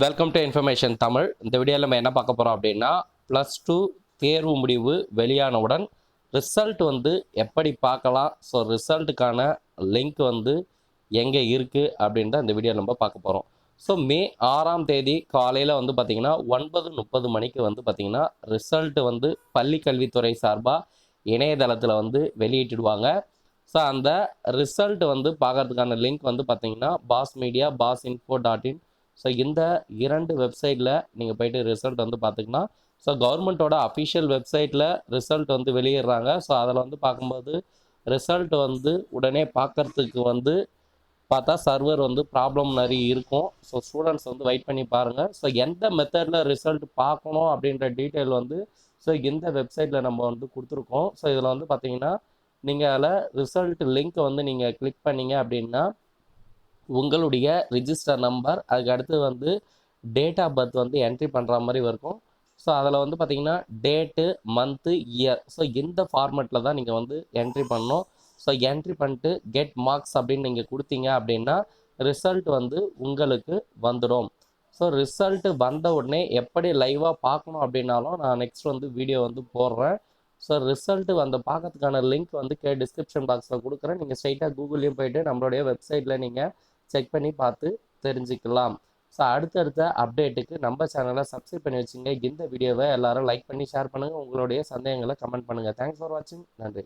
Welcome to information Tamil இந்த வீடியோவில் நம்ம என்ன பார்க்க போகிறோம் அப்படின்னா ப்ளஸ் டூ தேர்வு முடிவு வெளியானவுடன் ரிசல்ட் வந்து எப்படி பார்க்கலாம்? ஸோ ரிசல்ட்டுக்கான லிங்க் வந்து எங்கே இருக்குது அப்படின்னு தான் இந்த வீடியோ நம்ம பார்க்க போகிறோம் ஸோ மே ஆறாம் தேதி காலையில் வந்து பார்த்திங்கன்னா ஒன்பது முப்பது மணிக்கு வந்து பார்த்திங்கன்னா ரிசல்ட் வந்து பள்ளி கல்வித்துறை சார்பாக இணையதளத்தில் வந்து வெளியிட்டுடுவாங்க. ஸோ அந்த ரிசல்ட் வந்து பார்க்கறதுக்கான லிங்க் வந்து பார்த்தீங்கன்னா pass media pass info dot in so இந்த இரண்டு வெப்சைட்டில் நீங்கள் போயிட்டு ரிசல்ட் வந்து பார்த்துக்கலாம் ஸோ கவர்மெண்ட்டோட அஃபிஷியல் வெப்சைட்டில் ரிசல்ட் வந்து வெளியிடுறாங்க. ஸோ அதில் வந்து பார்க்கும்போது ரிசல்ட் வந்து உடனே பார்க்கறதுக்கு வந்து பார்த்தா சர்வர் வந்து ப்ராப்ளம் நிறைய இருக்கும். ஸோ ஸ்டூடெண்ட்ஸ் வந்து வெயிட் பண்ணி பாருங்கள் ஸோ எந்த மெத்தடில் ரிசல்ட் பார்க்கணும் அப்படின்ற டீட்டெயில் வந்து ஸோ இந்த வெப்சைட்டில் நம்ம வந்து கொடுத்துருக்கோம். ஸோ இதில் வந்து பார்த்தீங்கன்னா நீங்கள் அதில் ரிசல்ட் லிங்க் வந்து நீங்கள் கிளிக் பண்ணீங்க அப்படின்னா உங்களுடைய ரிஜிஸ்டர் நம்பர் அதுக்கு அடுத்து வந்து டேட் ஆஃப் பர்த் வந்து என்ட்ரி பண்ணுற மாதிரி இருக்கும். ஸோ அதில் வந்து பார்த்தீங்கன்னா டேட்டு மந்த்து இயர் ஸோ இந்த ஃபார்மெட்டில் தான் நீங்கள் வந்து என்ட்ரி பண்ணணும். ஸோ என்ட்ரி பண்ணிட்டு கெட் மார்க்ஸ் அப்படின்னு நீங்கள் கொடுத்தீங்க அப்படின்னா ரிசல்ட் வந்து உங்களுக்கு வந்துடும் ஸோ ரிசல்ட் வந்த உடனே எப்படி லைவாக பார்க்கணும் அப்படின்னாலும் நான் நெக்ஸ்ட் வந்து வீடியோ வந்து போடுறேன். ஸோ ரிசல்ட்டு வந்து பார்க்கறதுக்கான லிங்க் வந்து கே டிஸ்கிரிப்ஷன் பாக்ஸில் கொடுக்குறேன். நீங்கள் ஸ்ட்ரைட்டாக கூகுள்லேயும் போயிட்டு நம்மளுடைய வெப்சைட்டில் நீங்கள் செக் பண்ணி பார்த்து தெரிஞ்சுக்கலாம். ஸோ அடுத்தடுத்த அப்டேட்டுக்கு நம்ம சேனலை சப்ஸ்கிரைப் பண்ணி வச்சுங்க. இந்த வீடியோவை எல்லாரும் லைக் பண்ணி ஷேர் பண்ணுங்கள் உங்களுடைய சந்தேகங்களை கமெண்ட் பண்ணுங்கள் தேங்க்ஸ் ஃபார் வாட்சிங் நன்றி.